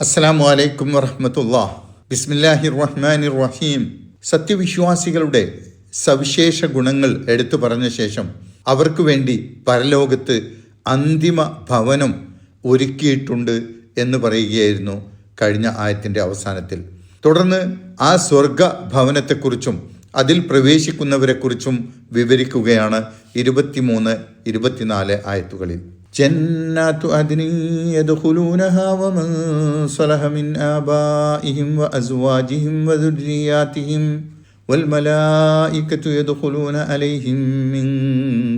അസ്സാം വലൈക്കും വറഹമത്തുള്ള. ബിസ്മില്ലാഹി റഹ്മാനി റഹീം സത്യവിശ്വാസികളുടെ സവിശേഷ ഗുണങ്ങൾ എടുത്തു പറഞ്ഞ ശേഷം അവർക്ക് വേണ്ടി പരലോകത്ത് അന്തിമ ഭവനം ഒരുക്കിയിട്ടുണ്ട് എന്ന് പറയുകയായിരുന്നു കഴിഞ്ഞ ആയത്തിന്റെ അവസാനത്തിൽ. തുടർന്ന് ആ സ്വർഗ ഭവനത്തെക്കുറിച്ചും അതിൽ പ്രവേശിക്കുന്നവരെക്കുറിച്ചും വിവരിക്കുകയാണ് ഇരുപത്തിമൂന്ന് ഇരുപത്തിനാല് ആയത്തുകളിൽ. جنات عدن يدخلونها ومن صلح من آبائهم وأزواجهم وذرياتهم والملائكة يدخلون عليهم من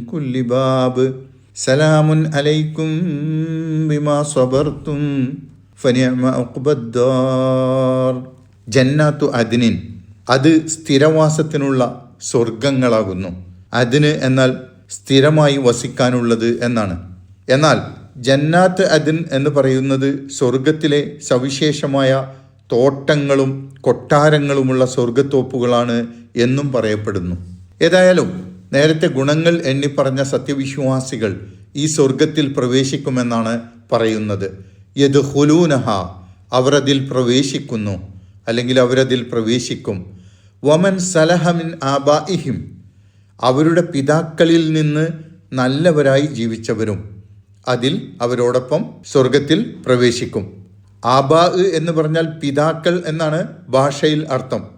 كل باب سلام عليكم بما صبرتم فنعم عقبى الدار ജന്നാത്തു അദിനിൻ അത് സ്ഥിരവാസത്തിനുള്ള സ്വർഗങ്ങളാകുന്നു അതിന് എന്നാൽ സ്ഥിരമായി വസിക്കാനുള്ളത് എന്നാണ് എന്നാൽ ജന്നാത്ത് അദിൻ എന്ന് പറയുന്നത് സ്വർഗത്തിലെ സവിശേഷമായ തോട്ടങ്ങളും കൊട്ടാരങ്ങളുമുള്ള സ്വർഗത്തോപ്പുകളാണ് എന്നും പറയപ്പെടുന്നു. ഏതായാലും നേരത്തെ ഗുണങ്ങൾ എണ്ണിപ്പറഞ്ഞ സത്യവിശ്വാസികൾ ഈ സ്വർഗത്തിൽ പ്രവേശിക്കുമെന്നാണ് പറയുന്നത്. യത് ഹുലൂനഹ അവരതിൽ പ്രവേശിക്കുന്നു അല്ലെങ്കിൽ അവരതിൽ പ്രവേശിക്കും. വമൻ സലഹമിൻ ആബാഇഹിം അവരുടെ പിതാക്കളിൽ നിന്ന് നല്ലവരായി ജീവിച്ചവരും. അതിൽ അവരോടൊപ്പം സ്വർഗത്തിൽ പ്രവേശിക്കും. ആബാ എന്ന് പറഞ്ഞാൽ പിതാക്കൾ എന്നാണ് ഭാഷയിൽ അർത്ഥം.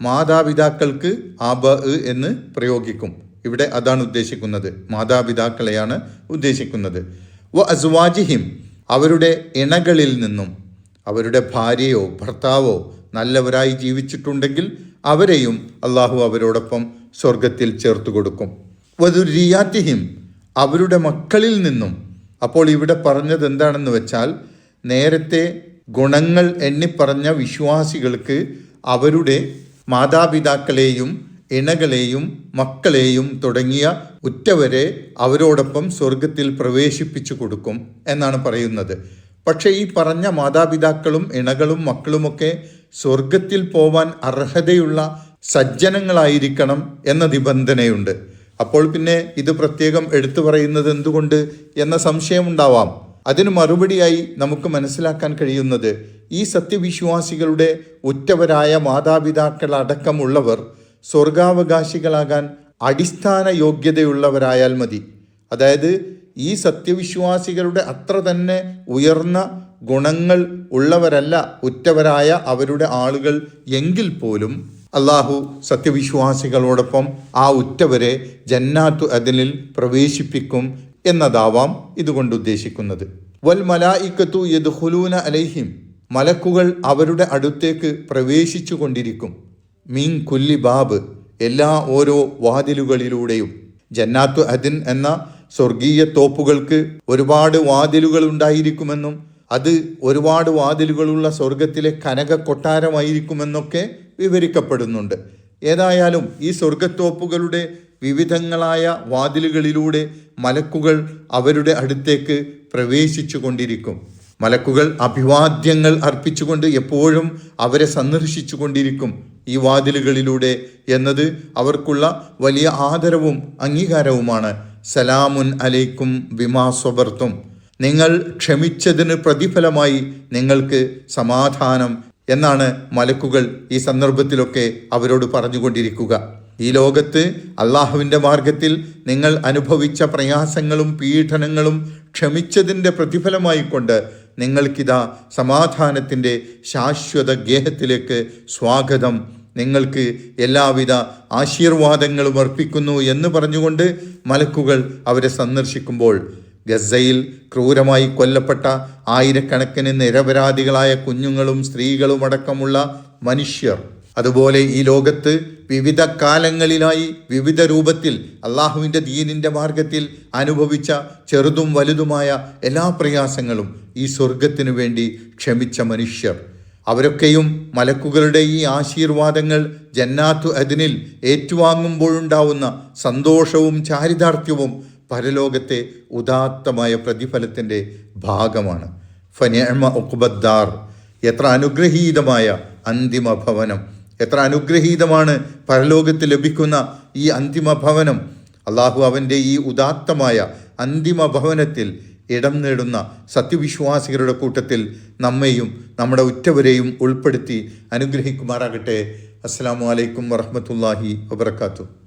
മാതാപിതാക്കൾക്ക് ആബാ എന്ന് പ്രയോഗിക്കും. ഇവിടെ അതാണ് ഉദ്ദേശിക്കുന്നത്. മാതാപിതാക്കളെയാണ് ഉദ്ദേശിക്കുന്നത്. വ അസ്വാജിഹിം അവരുടെ ഇണകളിൽ നിന്നും. അവരുടെ ഭാര്യയോ ഭർത്താവോ നല്ലവരായി ജീവിച്ചിട്ടുണ്ടെങ്കിൽ അവരെയും അള്ളാഹു അവരോടൊപ്പം സ്വർഗത്തിൽ ചേർത്ത് കൊടുക്കും വധുരിയാത്തിഹിം അവരുടെ മക്കളിൽ നിന്നും. അപ്പോൾ ഇവിടെ പറഞ്ഞത് എന്താണെന്ന് വെച്ചാൽ നേരത്തെ ഗുണങ്ങൾ എണ്ണിപ്പറഞ്ഞ വിശ്വാസികൾക്ക് അവരുടെ മാതാപിതാക്കളെയും ഇണകളെയും മക്കളെയും തുടങ്ങിയ ഉറ്റവരെ അവരോടൊപ്പം സ്വർഗത്തിൽ പ്രവേശിപ്പിച്ചു കൊടുക്കും എന്നാണ് പറയുന്നത്. പക്ഷേ ഈ പറഞ്ഞ മാതാപിതാക്കളും ഇണകളും മക്കളുമൊക്കെ സ്വർഗത്തിൽ പോവാൻ അർഹതയുള്ള സജ്ജനങ്ങളായിരിക്കണം എന്ന നിബന്ധനയുണ്ട്. അപ്പോൾ പിന്നെ ഇത് പ്രത്യേകം എടുത്തു പറയുന്നത് എന്തുകൊണ്ട് എന്ന സംശയമുണ്ടാവാം. അതിന് മറുപടിയായി നമുക്ക് മനസ്സിലാക്കാൻ കഴിയുന്നത് ഈ സത്യവിശ്വാസികളുടെ ഉറ്റവരായ മാതാപിതാക്കൾ അടക്കമുള്ളവർ സ്വർഗാവകാശികളാകാൻ അടിസ്ഥാന യോഗ്യതയുള്ളവരായാൽ മതി. അതായത് ഈ സത്യവിശ്വാസികളുടെ അത്ര തന്നെ ഉയർന്ന ഗുണങ്ങൾ ഉള്ളവരല്ല ഉറ്റവരായ അവരുടെ ആളുകൾ എങ്കിൽ പോലും അള്ളാഹു സത്യവിശ്വാസികളോടൊപ്പം ആ ഉറ്റവരെ ജന്നാത്തു അതിനിൽ പ്രവേശിപ്പിക്കും എന്നതാവാം ഇതുകൊണ്ട് ഉദ്ദേശിക്കുന്നത്. വൽ മലായിക്കത്തു യദ്ഹുലൂന അലൈഹിം. മലക്കുകൾ അവരുടെ അടുത്തേക്ക് പ്രവേശിച്ചു കൊണ്ടിരിക്കും. മീൻ കുല്ലി ബാബ്. എല്ലാ ഓരോ വാതിലുകളിലൂടെയും. ജന്നാത്തു അദിൻ എന്ന സ്വർഗീയ തോപ്പുകൾക്ക് ഒരുപാട് വാതിലുകൾ ഉണ്ടായിരിക്കുമെന്നും അത് ഒരുപാട് വാതിലുകളുള്ള സ്വർഗത്തിലെ കനക കൊട്ടാരമായിരിക്കുമെന്നൊക്കെ വിവരിക്കപ്പെടുന്നുണ്ട്. ഏതായാലും ഈ സ്വർഗത്തോപ്പുകളുടെ വിവിധങ്ങളായ വാതിലുകളിലൂടെ മലക്കുകൾ അവരുടെ അടുത്തേക്ക് പ്രവേശിച്ചു കൊണ്ടിരിക്കും മലക്കുകൾ അഭിവാദ്യങ്ങൾ അർപ്പിച്ചുകൊണ്ട് എപ്പോഴും അവരെ സന്ദർശിച്ചു കൊണ്ടിരിക്കും ഈ വാതിലുകളിലൂടെ എന്നത് അവർക്കുള്ള വലിയ ആദരവും അംഗീകാരവുമാണ്. സലാമുൻ അലൈക്കും വിമാ സ്വബർത്തും. നിങ്ങൾ ക്ഷമിച്ചതിന് പ്രതിഫലമായി നിങ്ങൾക്ക് സമാധാനം എന്നാണ് മലക്കുകൾ ഈ സന്ദർഭത്തിലൊക്കെ അവരോട് പറഞ്ഞുകൊണ്ടിരിക്കുക. ഈ ലോകത്ത് അള്ളാഹുവിന്റെ മാർഗത്തിൽ നിങ്ങൾ അനുഭവിച്ച പ്രയാസങ്ങളും പീഡനങ്ങളും ക്ഷമിച്ചതിന്റെ പ്രതിഫലമായി കൊണ്ട് നിങ്ങൾക്കിതാ സമാധാനത്തിന്റെ ശാശ്വത ഗേഹത്തിലേക്ക് സ്വാഗതം. നിങ്ങൾക്ക് എല്ലാവിധ ആശീർവാദങ്ങളും അർപ്പിക്കുന്നു എന്ന് പറഞ്ഞുകൊണ്ട് മലക്കുകൾ അവരെ സന്ദർശിക്കുമ്പോൾ ഗസയിൽ ക്രൂരമായി കൊല്ലപ്പെട്ട ആയിരക്കണക്കിന് നിരപരാധികളായ കുഞ്ഞുങ്ങളും സ്ത്രീകളും അടക്കമുള്ള മനുഷ്യർ. അതുപോലെ ഈ ലോകത്ത് വിവിധ കാലങ്ങളിലായി വിവിധ രൂപത്തിൽ അള്ളാഹുവിന്റെ ദീനിന്റെ മാർഗത്തിൽ അനുഭവിച്ച ചെറുതും വലുതുമായ എല്ലാ പ്രയാസങ്ങളും ഈ സ്വർഗത്തിനു വേണ്ടി ക്ഷമിച്ച മനുഷ്യർ. അവരൊക്കെയും മലക്കുകളുടെ ഈ ആശീർവാദങ്ങൾ ജന്നാത്തു അതിനിൽ ഏറ്റുവാങ്ങുമ്പോഴുണ്ടാവുന്ന സന്തോഷവും ചാരിതാർത്ഥ്യവും പരലോകത്തെ ഉദാത്തമായ പ്രതിഫലത്തിന്റെ ഭാഗമാണ്. ഫനിയമ ഉക്ബദ്ദാർ എത്ര അനുഗ്രഹീതമായ അന്തിമ ഭവനം എത്ര അനുഗ്രഹീതമാണ് പരലോകത്ത് ലഭിക്കുന്ന ഈ അന്തിമ ഭവനം അള്ളാഹു അവന്റെ ഈ ഉദാത്തമായ അന്തിമ ഭവനത്തിൽ ഇടം നേടുന്ന സത്യവിശ്വാസികളുടെ കൂട്ടത്തിൽ നമ്മെയും നമ്മുടെ ഉറ്റവരെയും ഉൾപ്പെടുത്തി അനുഗ്രഹിക്കുമാറാകട്ടെ. അസ്സാം വലൈക്കും വറഹമത്തല്ലാഹി വബർക്കാത്തു